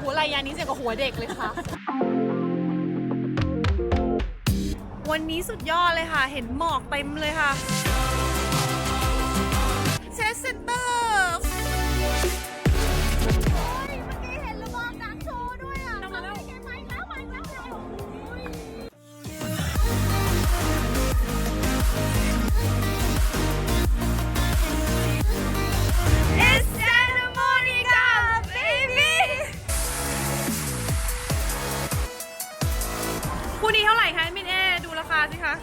โหรายยานี้เสียกับหัวเด็กเลยค่ะ วันนี้สุดยอดเลยค่ะ เห็นหมอกเต็มเลยค่ะเชสเซนเตอร์ คู่นี้เท่าไหร่คะมินเอดูราคาสิคะ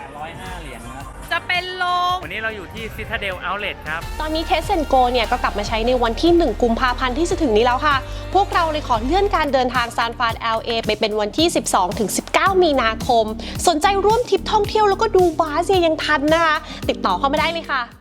805 เหรียญครับ จะเป็นโลงวันนี้เราอยู่ที่ Citadel Outlet ครับ ตอนนี้เทสเซนโกเนี่ยก็กลับมาใช้ในวันที่ 1 กุมภาพันธ์ที่จะถึงนี้แล้วค่ะ พวกเราเลยขอเลื่อนการเดินทางซานฟราน LA ไปเป็นวันที่ 12ถึง19 มีนาคม สนใจร่วมทริปท่องเที่ยวแล้วก็ดูบาสเนี่ยยังทันนะคะ ติดต่อเข้ามาได้เลยค่ะ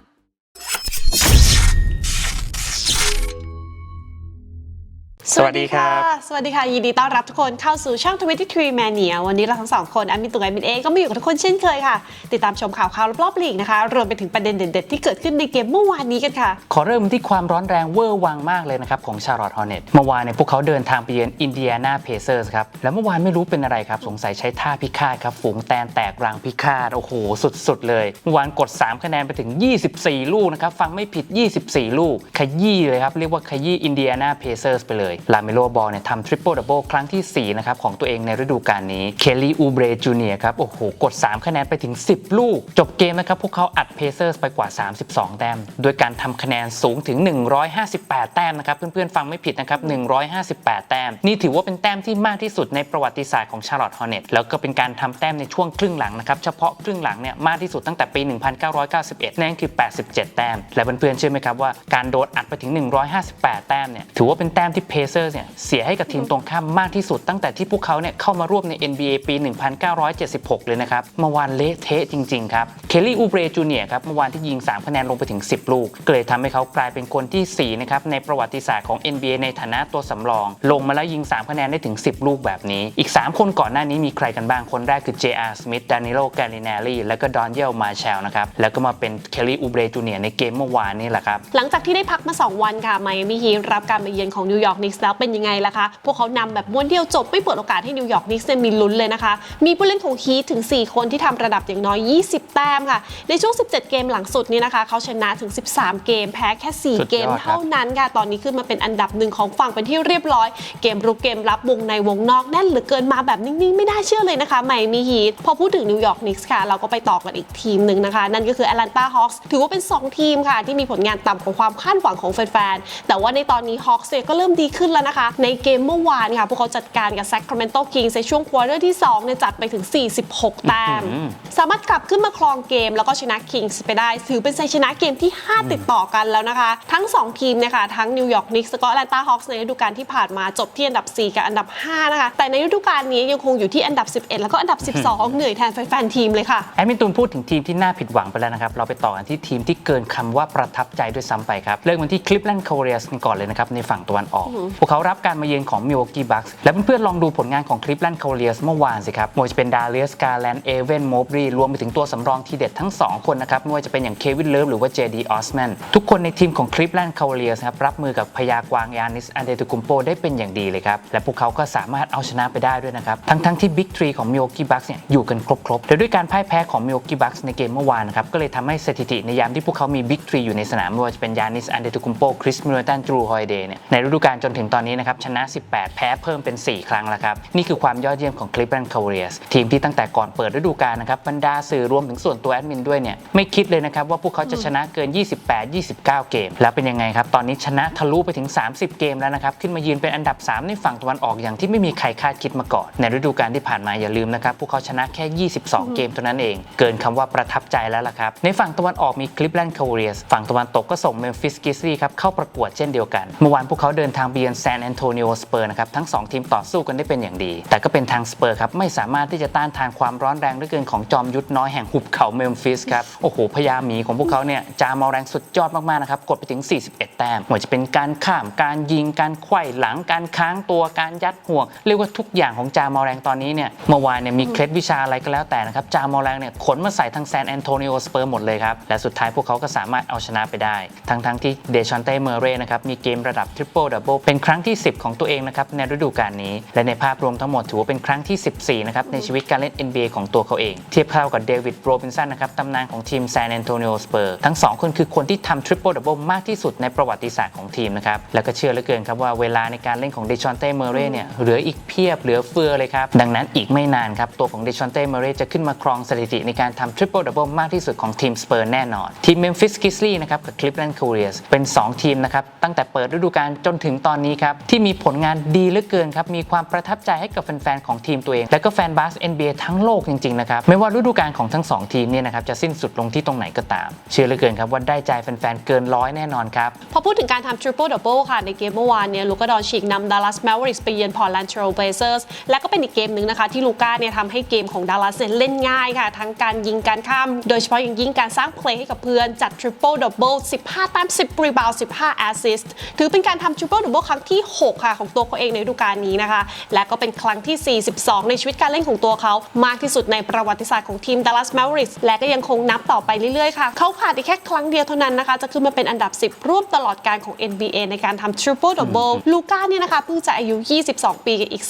สวัสดีครับสวัสดีค่ะ ยินดีต้อนรับทุกคนเข้าสู่ช่อง 23 Mania วันนี้เราทั้งสองคนแอมมินตุงแอมมินเองก็มาอยู่กับทุกคนเช่นเคยค่ะ ติดตามชมข่าวข่าวรอบๆลีกนะคะ รวมไปถึงประเด็นเด็ดๆ ที่เกิดขึ้นในเกมเมื่อวานนี้กันค่ะ ขอเริ่มที่ความร้อนแรงเวอร์วังมากเลยนะครับของชาร์ลอตฮอร์เน็ตเมื่อวานเนี่ยพวกเขาเดินทางไปเยือนอินเดียนาเพเซอร์สครับ แล้วเมื่อวานไม่รู้เป็นอะไรครับ สงสัยใช้ท่าพิฆาตครับ ฝูงแตนแตกรังพิฆาต โอ้โห สุดๆ เลยเมื่อวานกด 3 คะแนนไปถึง 24 ลูกนะครับ ฟังไม่ผิด 24 ลูก ขยี้เลยครับ เรียกว่าขยี้อินเดียนาเพเซอร์สไปเลยลาเมโลบอลเนี่ยทำทริปเปิลดับเบิลครั้งทีสี่ 4 นะครับ ของตัวเองในฤดูกาลนี้เคลลี่อูเบรจูเนียครับ โอ้โห กด 3 คะแนนไปถึง 10 ลูก จบเกมนะครับ พวกเขาอัดเพเซอร์สไปกว่า 32 แต้ม โดยการทำคะแนนสูงถึง 158 แต้มนะครับ เพื่อนๆ ฟังไม่ผิดนะครับ 158 แต้ม นี่ถือว่าเป็นแต้มที่มากที่สุดในประวัติศาสตร์ของชาร์ลอตฮอร์เน็ตแล้วก็เป็นการทำแต้มในช่วงครึ่งหลังนะครับเฉพาะครึ่งหลังเนี่ยมากที่สุดตั้งแต่ปี 1991 นั่นคือ 87 แต้ม และเพื่อนๆเชื่อไหมครับว่าการโดนอัดไปถึง 158 แต้มเนี่ยถือว่าเป็นแต้มที่เพเซอร์เนี่ยเสียให้กับทีมตรงข้ามมากที่สุดตั้งแต่ที่พวกเขาเนี่ยเข้ามาร่วมใน NBA ปี 1976 เลยนะครับเมื่อวานเละเทะจริง ๆ ครับ เคลลี่อูเบรจูเนียครับเมื่อวานที่ยิง 3 คะแนนลงไปถึง 10 ลูกก็เลยทำให้เขากลายเป็นคนที่ 4 นะครับในประวัติศาสตร์ของ NBA ในฐานะตัวสำรอง ลงมาแล้วยิง 3 คะแนนได้ถึง 10 ลูกแบบนี้ อีก 3 คนก่อนหน้านี้มีใครกันบ้างคนแรกคือ J.R. Smith Danilo Gallinari แล้วก็ Daniel Marshall นะครับแล้วก็มาเป็นเคลลี่อูเบรจูเนียในเกมเมื่อวานนี่แหละครับหลังจากที่ได้พักมา 2 วันค่ะไมอามี่ฮีรับการมาเยือนของนิวยอร์กนิกสแล้วเป็นยังไงล่ะคะ พวกเขานำแบบม้วนเดียวจบไม่เปิดโอกาสให้นิวยอร์กนิกส์เนี่ยมีลุ้นเลยนะคะ มีผู้เล่นของฮีทถึง 4 คนที่ทำระดับอย่างน้อย 20 แต้มค่ะ ในช่วง 17 เกมหลังสุดนี้นะคะเขาชนะถึง 13 เกม แพ้แค่สุดยอด4เกมครับเท่านั้นค่ะ ตอนนี้ขึ้นมาเป็นอันดับหนึ่งของฝั่งเป็นที่เรียบร้อย เกมรุกเกมรับวงในวงนอกแน่นเหลือเกินมาแบบนิ่งๆไม่น่าเชื่อเลยนะคะไมอามี่ฮีทพอพูดถึงนิวยอร์กนิกส์ค่ะ เราก็ไปต่อกันอีกทีมหนึ่งนะคะ นั่นก็คือแอตแลนตาฮอคส์ถือว่าเป็น 2 ทีมค่ะ ที่มีผลงานต่ำของความคาดหวังของแฟนๆแต่ว่าในตอนนี้ฮอคส์ก็เริ่มดีขึ้นแล้วนะคะ ในเกมเมื่อวานค่ะ พวกเขาจัดการกับ Sacramento Kings ในช่วงควอเตอร์ที่2เนี่ยจัดไปถึง 46 แต้มอื้อหือสามารถกลับขึ้นมาครองเกมแล้วก็ชนะ Kings ไปได้ ถือเป็นชัยชนะเกมที่ 5 ติดต่อกันแล้วนะคะ ทั้ง 2 ทีมเนะคะทั้งนิวยอร์กนิกส์แล้วก็แอตแลนตาฮอคส์ในฤดูกาลที่ผ่านมาจบที่อันดับ 4 กับอันดับ 5 นะคะ แต่ในฤดูกาลนี้ยังคงอยู่ที่อันดับ 11 แล้วก็อันดับ 12 เหนื่อยแทนแฟนๆทีมเลยค่ะแอดมินตูนพูดถึงทีมที่น่าผิดหวังไปแล้วนะครับเราไปต่อกันที่ทีมที่เกินคำว่าประทับใจด้วยซ้ำไปครับเริ่มกันที่คลิปแลนด์คาร์เรียสกันก่อนเลยนะครับในฝั่งตะวันออกพวกเขารับการมาเยือนของมิ l ว a กี้บัคส์และเพื่อนๆลองดูผลงานของคลิปแลนด์คาเรียสเมื่อวานสิครับไม่ว่าจะเป็นดาเลียสกาแลนเอเวนโมบรีรวมไปถึงตัวสำรองทีเด็ดทั้ง 2 คนนะครับไม่ว่าจะเป็นอย่างเควินเลิฟหรือว่าเจดีออสแมนทุกคนในทีมของคลิปแลนด์คาเรียสครับรับมือกับพยากวางยานิสอันเดตุกุมโปได้เป็นอย่างดีเลยครับและพวกเขาก็สามารถเอาชนะไปได้ด้วยนะครับทั้งๆที่บิ๊กทรีของมิ l ว a กี้บัคส์เนี่ยอยู่กันครบๆและด้วยการพ่ายแพ้ของมิ l ว a กี้บัคส์ในเกมเมื่อวานนะครับก็เลยทำให้สถิติในยามที่พวกเขามีบิ๊กทรีอยู่ในสนามไม่ว่าจะเป็นยานิสอันเดตุกุมโปคริสมิลตันจูฮอยเดย์เนี่ยในฤดูกาลจนถึงตอนนี้นะครับชนะ 18 แพ้เพิ่มเป็น 4 ครั้งแล้วครับ นี่คือความยอดเยี่ยมของ Cleveland Cavaliers ทีมที่ตั้งแต่ก่อนเปิดฤดูกาลนะครับบรรดาสื่อรวมถึงส่วนตัวแอดมินด้วยเนี่ยไม่คิดเลยนะครับว่าพวกเขาจะชนะเกิน 28 29 เกม แล้วเป็นยังไงครับ ตอนนี้ชนะทะลุไปถึง 30 เกมแล้วนะครับขึ้นมายืนเป็นอันดับ 3 ในฝั่งตะวันออกอย่างที่ไม่มีใครคาดคิดมาก่อน ในฤดูกาลที่ผ่านมาอย่าลืมนะครับพวกเขาชนะแค่ 22 เกมเท่านั้นเอง เกินคำว่าประทับใจแล้วล่ะครับในฝั่งตะวันออกมี Cleveland Cavaliers ฝั่งตะวันตกก็ส่ง Memphis Grizzlies ครับเข้าประกวดเช่นเดียวกันเมื่อวานพวกเขาเดินทางไปเยือน San Antonio Spurs นะครับทั้งสองทีมต่อสู้กันได้เป็นอย่างดี แต่ก็เป็นทางสเปอร์ครับไม่สามารถที่จะต้านทานความร้อนแรงเหลือเกินของจอมยุทธน้อยแห่งหุบเขาเมมฟิสครับโอ้โหพญาหมีของพวกเขาเนี่ยจามอแรงสุดยอดมากๆนะครับกดไปถึง 41 แต้มไม่ว่าจะเป็นการข้ามการยิงการไขว้หลังการค้างตัวการยัดห่วง เรียกว่าทุกอย่างของจามอแรงตอนนี้เนี่ยเมื่อวานเนี่ยมีเคล็ดวิชาอะไรก็แล้วแต่นะครับจามอแรงเนี่ยขนมาใส่ทางแซนแอนโทนิโอสเปอร์หมดเลยครับและสุดท้ายพวกเขาก็สามารถเอาชนะไปได้ ทั้งๆที่เดชอนเต้เมเรนะครับมีเกมระดับทริปเปิลดับเบิลเป็นครั้งที่ 10 ของตัวเองนะครับในฤดูกาลนี้ และในภาพรวมทั้งหมดถือว่าเป็นครั้งที่ 14 นะครับในชีวิตการเล่น NBA ของตัวเขาเอง เทียบเท่ากับเดวิดโรบินสันนะครับตำนานของทีมแซนแอนโตนิโอสเปอร์ทั้งสองคนคือคนที่ทำทริปเปิลดับเบิลมากที่สุดในประวัติศาสตร์ของทีมนะครับแล้วก็เชื่อเหลือเกินครับว่าเวลาในการเล่นของเดชอนเต้เมเร่เนี่ยเหลืออีกเพียบเหลือเฟือเลยครับดังนั้นอีกไม่นานครับตัวของเดชอนเต้เมเร่จะขึ้นมาครองสถิติในการทำทริปเปิลดับเบิลมากที่สุดของทีมสเปอร์แน่นอนทีมเมมฟิสกิสลีนะครับกับคลิฟแลนด์ค r เรียสเป็น 2 ทีมนะครับตั้งแต่เปิดฤดูกาลจนถึงตอนนี้ครับที่มีผลงานดีเหลือเกินครับมีความประทับใจให้กับแฟนๆของทีมตัวเอง และก็แฟนบาส NBA ทั้งโลกจริงๆนะครับไม่ว่าฤดูกาลของทั้งสองทีมเนี่ยนะครับจะสิ้นสุดลงที่ตรงไหนก็ตาม เชื่อเหลือเกินครับว่าได้ใจแฟนๆเกินร้อยแน่นอนครับพอพูดถึงการทำ triple double ค่ะในเกมเมื่อวานเนี่ยลูกาดอนชิกนำดัลลัสแมวริกไปเยือนพอร์ตแลนด์เทรลเบเซอร์สและก็เป็นอีกเกมหนึ่งนะคะที่ลูก้าเนี่ยทำให้เกมของดัลลัสเล่นง่ายค่ะ ทั้งการยิงการข้าม โดยเฉพาะอย่างยิ่งการสร้างเพลย์ให้กับเพื่อนจัด triple double 15แต้ม10รีบาวด์15 assist ถือเป็นการทำ triple double ครั้งที่ 6 ค่ะ ของตัวเขาเองในฤดูกาลนี้นะคะ และก็เป็นครั้งที่ 42 ในชีวิตการเล่นของตัวเขา มากที่สุดในประวัติศาสตร์ของทีม Dallas Mavericks และก็ยังคงนับต่อไปเรื่อยๆ ค่ะ เขาขาดอีกแค่ครั้งเดียวเท่านั้นนะคะ จะขึ้นมาเป็นอันดับ 10 ร่วมตลอดการของ NBA ในการทำ triple double ลูก้าเนี่ยนะคะเพิ่งจะอายุ 22 ปีกับอีก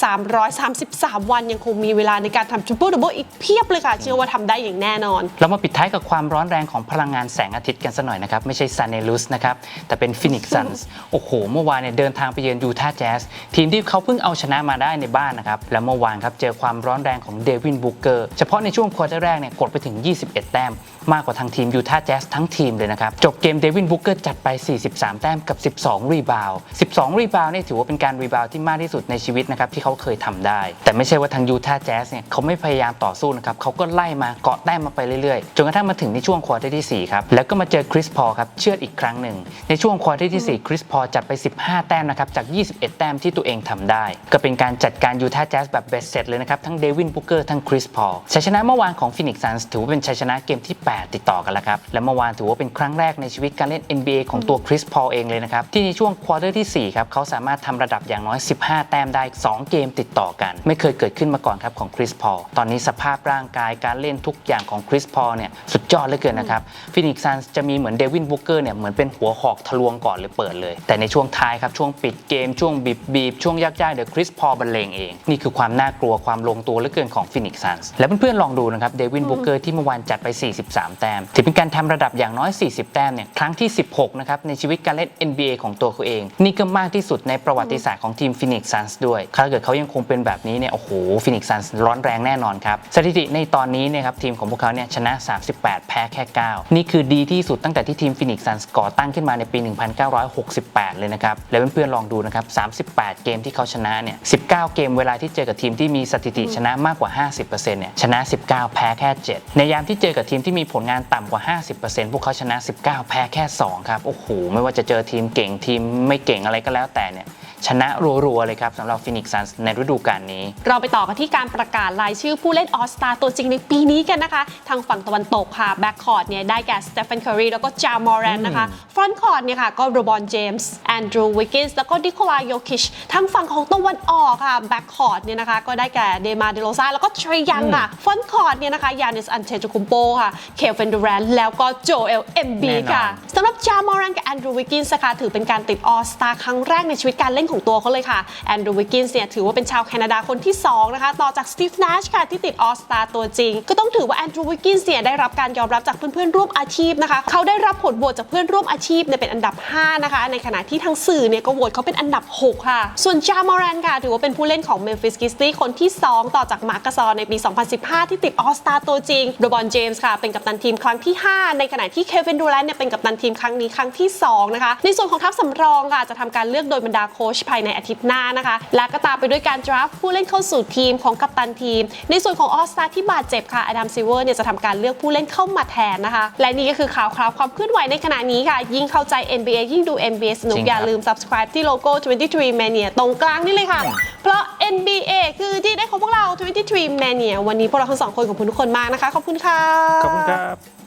333 วันยังคงมีเวลาในการทำ triple double อีกเพียบเลยค่ะ เชื่อว่าทำได้อย่างแน่นอน เรามาปิดท้ายกับความร้อนแรงของพลังงานแสงอาทิตย์กันสักหน่อยนะครับไม่ใช่ซันเนลุสนะครับแต่เป็นฟินิกซ์ซันส์โอ้โหเมื่อวานเนี่ยเดินทางไปเยือนยูทาห์แจ๊สทีมที่เขาเพิ่งเอาชนะมาได้ในบ้านนะครับ และเมื่อวานครับเจอความร้อนแรงของเดวินบุกเกอร์ เฉพาะในช่วงควอเตอร์แรกเนี่ยกดไปถึง 21 แต้มมากกว่าทางทีมยูทาห์แจ๊สทั้งทีมเลยนะครับ จบเกมเดวินบุกเกอร์จัดไป 43 แต้มกับ 12 รีบาวด์12 รีบาวด์เนี่ยถือว่าเป็นการรีบาวด์ที่มากที่สุดในชีวิตนะครับที่เขาเคยทำได้ แต่ไม่ใช่ว่าทางยูทาห์แจ๊สเนี่ยเขาไม่พยายามต่อสู้นะครับเขาก็ไล่มาเกาะแต้มมาไปเรื่อยๆ จนกระทั่งมาถึงในช่วงควอเตอร์ที่4ครับแล้วก็มาเจอคริสพอลครับเชือดอีกครั้งหนึ่งในช่วงควอเตอร์ที่4คริสพอลจัดไป 15 แต้มนะครับจาก 21 แต้มที่ตัวเองทำได้ ก็เป็นการจัดการยูทาห์แจ๊สแบบเบสเสร็จเลยนะครับทั้งเดวินบุกเกอร์ทั้งคริสพอลชัยชนะเมื่อวานของฟินิกซ์ซันส์ถือว่าเป็นชัยชนะเกมที่8ติดต่อกันแล้วครับ และเมื่อวานถือว่าเป็นครั้งแรกในชีวิตการเล่น NBA ของตัวคริสพอลเองเลยนะครับ ที่ในช่วงควอเตอร์ที่ 4 ครับเขาสามารถทำระดับอย่างน้อย 15 แต้มได้ 2 เกมติดต่อกัน ไม่เคยเกิดขึ้นมาก่อนครับของคริสพอลตอนนี้สภาพร่างกายการเล่นทุกอย่างของคริสพอลเนี่ยสุดยอดเหลือเกินนะครับฟินิกซ์ซันส์จะมีเหมือนเดวินบุกเกอร์เนี่ยเหมือนเป็นหัวหอกทะลวงก่อนเลยเปิดเลย แต่ในช่วงท้ายครับช่วงปิดเกมช่วงบีบบีบช่วงยากๆเดี๋ยวคริสพอลบรรเลงเอง นี่คือความน่ากลัวความลงตัวเหลือเกินของฟินิกซ์ซันส์และเพื่อนๆลองดูนะครับเดวินบุกเกอร์ที่เมื่อวานจัดไป 43แต้มถือเป็นการทำระดับอย่างน้อย 40 แต้มเนี่ยครั้งที่ 16 นะครับ ในชีวิตการเล่น NBA ของตัวเขาเอง นี่ก็มากที่สุดในประวัติศาสตร์ของทีมฟินิกซ์ซันส์ด้วยถ้าเกิดเขายังคงเป็นแบบนี้เนี่ยโอ้โหฟินิกซ์ซันส์ร้อนแรงแน่นอนครับ สถิติในตอนนี้เนี่ยครับทีมของพวกเขาเนี่ยชนะ 38 แพ้แค่ 9 นี่คือดีที่สุดตั้งแต่ที่ทีมฟินิกซ์ซันส์ก่อตั้งขึ้นมาในปี 1968 เลยนะครับแล้วเพื่อนๆลองดูนะครับ 38 เกมที่เขาชนะเนี่ย 19 เกมเวลาที่เจอกับทีมที่มีสถิติชนะมากกว่า 50%เนี่ยชนะ 19 แพ้แค่ 7 ในยามที่เจอกับทีมที่มีผลงานต่ำกว่า 50%พวกเขาชนะ 19 แพ้แค่ 2 ครับ โอ้โห ไม่ว่าจะเจอทีมเก่งทีมไม่เก่งอะไรก็แล้วแต่เนี่ย ชนะรัวๆเลยครับสำหรับฟินิกซ์ซันส์ในฤดูกาลนี้ เราไปต่อกันที่การประกาศรายชื่อผู้เล่นออสตาตัวจริงในปีนี้กันนะคะ ทางฝั่งตะวันตกค่ะแบ็กคอร์ดเนี่ยได้แก่สเตฟ a น c ค r รีแล้วก็จามอรันนะคะฟรอนต์คอร์ดเนี่ยค่ะก็โรบอนเจมส์แอนดรูวิกกินส์แล้วก็ดิโคลาโยคิชทางฝั่งของตะวันออกค่ะแบ็กคอร์ดเนี่ยนะคะก็ได้แก่เดมาเดโลซาแล้วก็เทรยังค่ะฟรอนต์คอร์ดเนี่ยนะคะยานิสอันเทจูคุมโปค่ะเคลเฟนดูแรนแล้วก็โจเอลเอมบีแน่นอนค่ะสำหรับจามอรันกับแอนดรูวิกกินส์นะคะถือเป็นการติดออสตาครั้งแรกในชีวิตการเล่นของตัวเขาเลยค่ะแอนดรูวิกกินส์เนี่ยถือว่าเป็นชาวแคนาดาคนที่ 2 นะคะ ต่อจากสตีฟนาชค่ะที่ติดออสตาตัวจริง ก็ต้องถือว่าแอนดรูวิกกินส์เนี่ยได้รับการยอมรับจากเพื่อนๆร่วมอาชีพนะคะ เขาได้รับผลโหวตจากเพื่อนร่วมอาชีพเนี่ยเป็นอันดับ 5 นะคะ ในขณะที่ทางสื่อเนี่ยก็โหวตเขาเป็นอันดับ 6 ค่ะ ส่วนจามอรันค่ะ ถือว่าเป็นผู้เล่นของเมมฟิสกิสตี้คนที่ 2 ต่อจากมาร์กซอในปี 2015 ที่ติดออสตาตัวจริงโรบอนเจมส์ค่ะเป็นกัปตันทีมครั้งที่ 5 ในขณะที่เควินดูแลนเนี่ยเป็นกัปตันทีมครั้งนี้ครั้งที่2นะคะในส่วนของทัพสำรองค่ะจะทำการเลือกโดยบรรดาโค้ชภายในอาทิตย์หน้านะคะ และก็ตามไปด้วยการ draft ผู้เล่นเข้าสู่ทีมของกัปตันทีม ในส่วนของออสตาที่บาดเจ็บค่ะอดัมซิเวอร์เนี่ยจะทำการเลือกผู้เล่นเข้ามาแทนนะคะ และนี่ก็คือข่าวคราวความเคลื่อนไหวในขณะนี้ค่ะ ยิ่งเข้าใจ NBA ยิ่งดู NBA สนุกจริงอย่าครับลืม subscribe ที่โลโก้ 23 Mania ตรงกลางนี่เลยค่ะ เพราะ NBA คือที่ได้ของพวกเรา 23 Mania วันนี้พวกเราทั้งสองคนขอบคุณทุกคนมากนะคะ ขอบคุณค่ะ ขอบคุณครับ